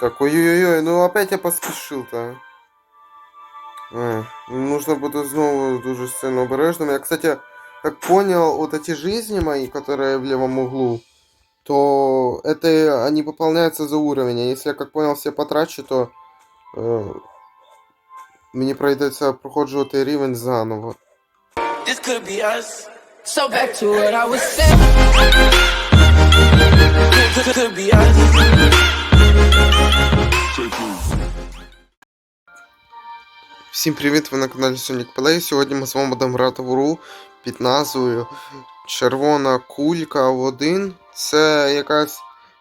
Так, ой-ой-ой, ну опять я поспішив-то. А, нужно буде знову дуже сильно обережним. Я, кстати, как понял, вот эти жизни мои, которые в левом углу, то это они пополняются за уровень. А если я, как понял, все потрачу, то э, мені прийдеться проходжувати рівень заново. This could be us. So back to what I was saying. Всім привіт! Ви на каналі Sonic Play. Сьогодні ми з вами будемо грати в гру під назвою Червона кулька в 1. Це якась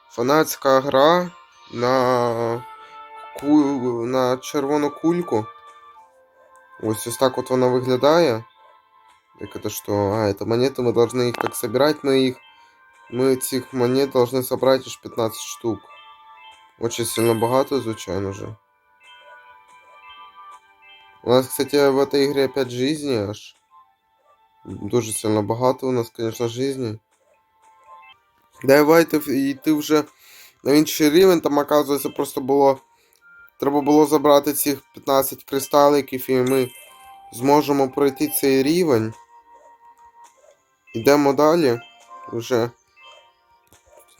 фанатська гра на, ку... на червону кульку. Ось ось так от вона виглядає. Як это что? А, это монеты, мы должны их так собирать. Мы их... Мы этих монет должны собрать аж 15 штук. Очень сильно багато, звичайно же. У нас, кстати, в этой игре 5 жизней аж. Дуже сильно багато у нас, конечно, жизней. Давайте йти вже на інший рівень, там, оказується, просто було. Треба було забрати цих 15 кристаликів, і ми зможемо пройти цей рівень. Йдемо далі. Вже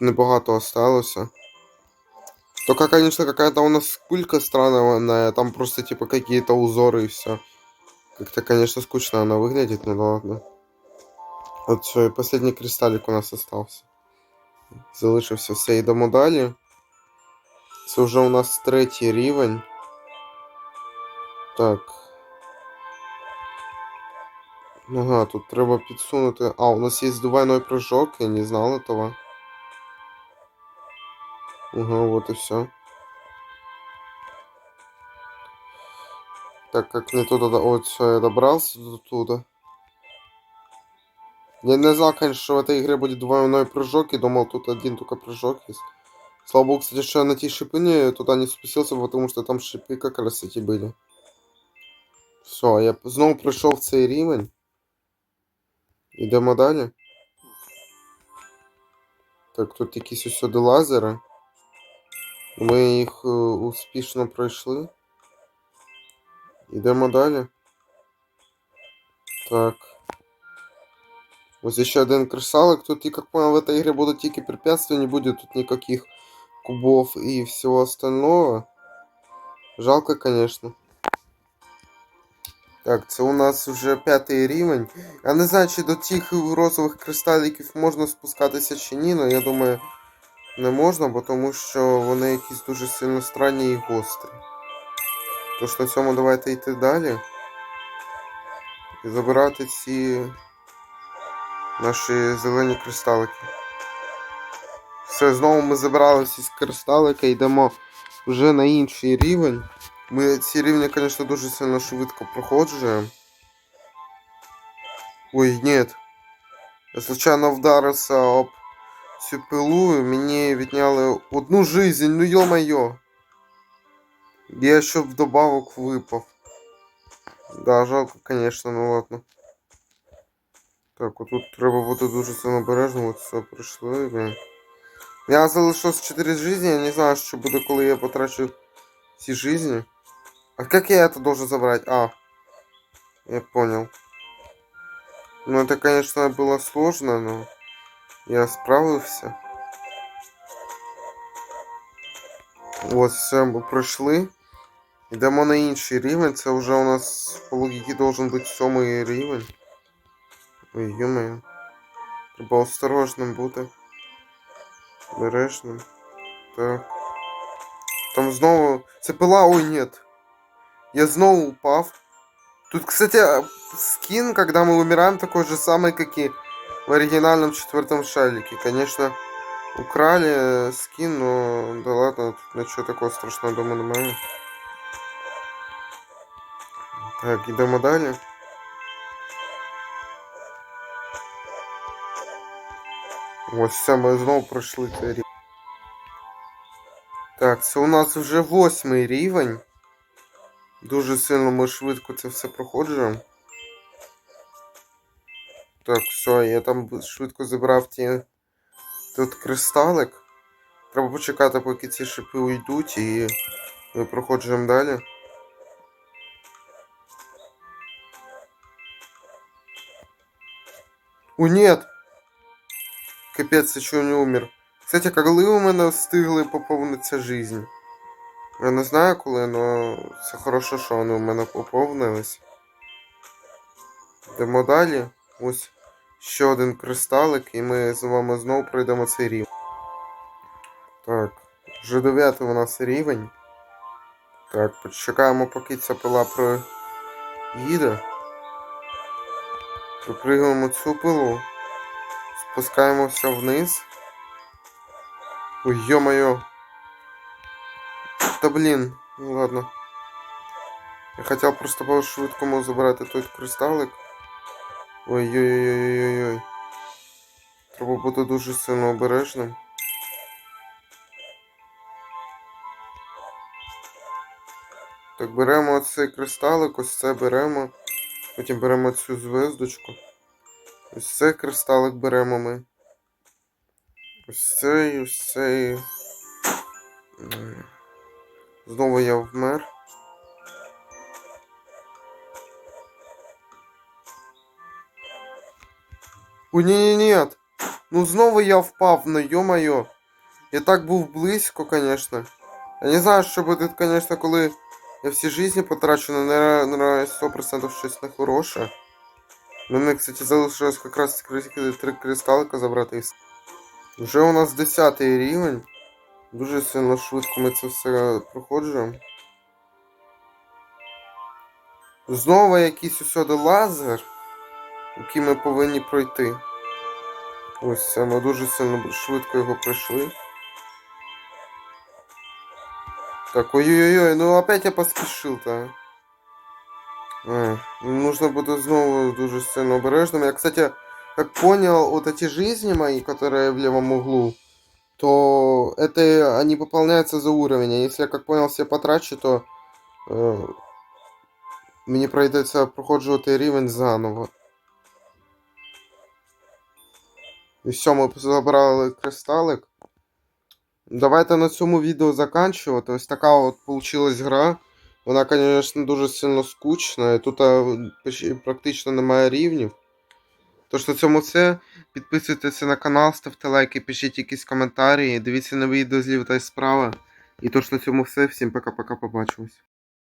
небагато осталося. Только, конечно, какая-то у нас кулька странная, там просто типа какие-то узоры и все. Как-то, конечно, скучно она выглядит, ну да ладно. Вот все, и последний кристаллик у нас остался. Залишився все, йдемо далі. Це вже у нас третій рівень. Так. Ага, тут треба підсунути. А, у нас є двойной прыжок, я не знал этого. Ага, вот и все. Так как не туда, вот все, я добрался до туда. Я не знал, конечно, что в этой игре будет двойной прыжок, и думал, тут один только прыжок есть. Слава богу, кстати, что я на те шипы не, туда не спустился, потому что там шипы как раз эти были. Все, я знову пройшов в цей рівень. Ідемо далі. Так, тут якісь усюди лазери. Ми їх е, успішно пройшли. Йдемо далі. Так. Ось ще один кресалик. Тут, я как понял, в этой игре будут тільки препятствия, не будет тут никаких кубов и всего остального. Жалко, конечно. Так, це у нас вже п'ятий рівень. Я не знаю, чи до тих розових кристаліків можна спускатися чи ні, але я думаю, не можна, бо тому що вони якісь дуже сильно странні і гострі. Тож на цьому давайте йти далі. І забирати ці наші зелені кристалики. Все, знову ми забрали всі кристалики, йдемо вже на інший рівень. Ми ці рівні, звісно, дуже сильно швидко проходжуємо. Ой, нет. Я случайно вдарився об цю пилу і мені відняли одну жизнь, ну ё-моё. Я ще вдобавок випав. Да, жалко, конечно, ну ладно. Так, отут треба бути дуже сильно обережно, от все пройшли. блін. Я залишилось 4 жизни, я не знаю, що буде, коли я потрачу ці жизни. А как я это должен забрать? А, я понял. Ну, это, конечно, было сложно, но я справился. Ось, все, ми пройшли. Йдемо на інший рівень. Це вже у нас по логіки должен бути сьомий рівень. Ой, ё-моё. Треба осторожним бути. Обережним. Так. Там знову. Це пила, ой, нет. Я снова упав. Тут, кстати, скин, когда мы умираем, такой же самый, как и в оригинальном четвертом шалике. Конечно, украли э, скин, но да ладно, тут ничего такого страшного, думаю, немає. Так, йдемо далі. Ось все, ми знову пройшли цей. Так, це у нас вже восьмий рівень. Дуже сильно ми швидко це все проходжуємо. Так, все, я там швидко забрав ті... тут кристалик. Треба почекати, поки ці шипи уйдуть, і ми проходжуємо далі. О, нет! Капець, я чого не умер. Кстати, коли у мене встигли поповнитися жизнь? Я не знаю коли, але це хорошо, що вони у мене поповнились. Йдемо далі. Ось ще один кристалик, і ми з вами знову пройдемо цей рівень. Так, вже дев'ятий у нас рівень. Так, почекаємо, поки ця пила проїде. Припригуємо цю пилу. Спускаємося вниз. Ой, ё-моё. Та блін, ну ладно. Я хотів просто по швидкому забрати той кристалик. Ой-ой-ой-ой-ой-ой. Треба бути дуже сильно обережним. Так, беремо цей кристалик, ось це беремо. Потім беремо цю звездочку. Ось цей кристалик беремо ми. Ось цей, ось цей. Знову я вмер. О, ні, ні, ні. Ну знову я впав, ну ё-моё. Я так був близько, конечно. Я не знаю, що буде, конечно, коли я всі жизни потрачу на, на, на 100% щось нехороше. Ну, мені, кстати, залишилось якраз три, кристалика забрати. Вже у нас 10 рівень. Дуже сильно швидко ми це все проходжуємо. Знову якийсь усюди лазер, який ми повинні пройти. Ось ми дуже сильно швидко його пройшли. Так, ой-ой-ой, ну опять я поспешил-то. А, нужно будет снова дуже сильно обережным. Я, кстати, как понял, вот эти жизни мои, которые в левом углу, то это они пополняются за уровень. А если я, как понял, все потрачу, то э, мені прийдеться проходжувати рівень заново. І ми забрали кристалик. Давайте на цьому відео заканчувати. Ось така от получилась гра. Вона, звісно, дуже сильно скучна. І тут практично немає рівнів. Тож на цьому все. Підписуйтеся на канал, ставте лайки, пишіть якісь коментарі, дивіться на відео зліва та справа. І тож на цьому все. Всім пока-пока, побачимось.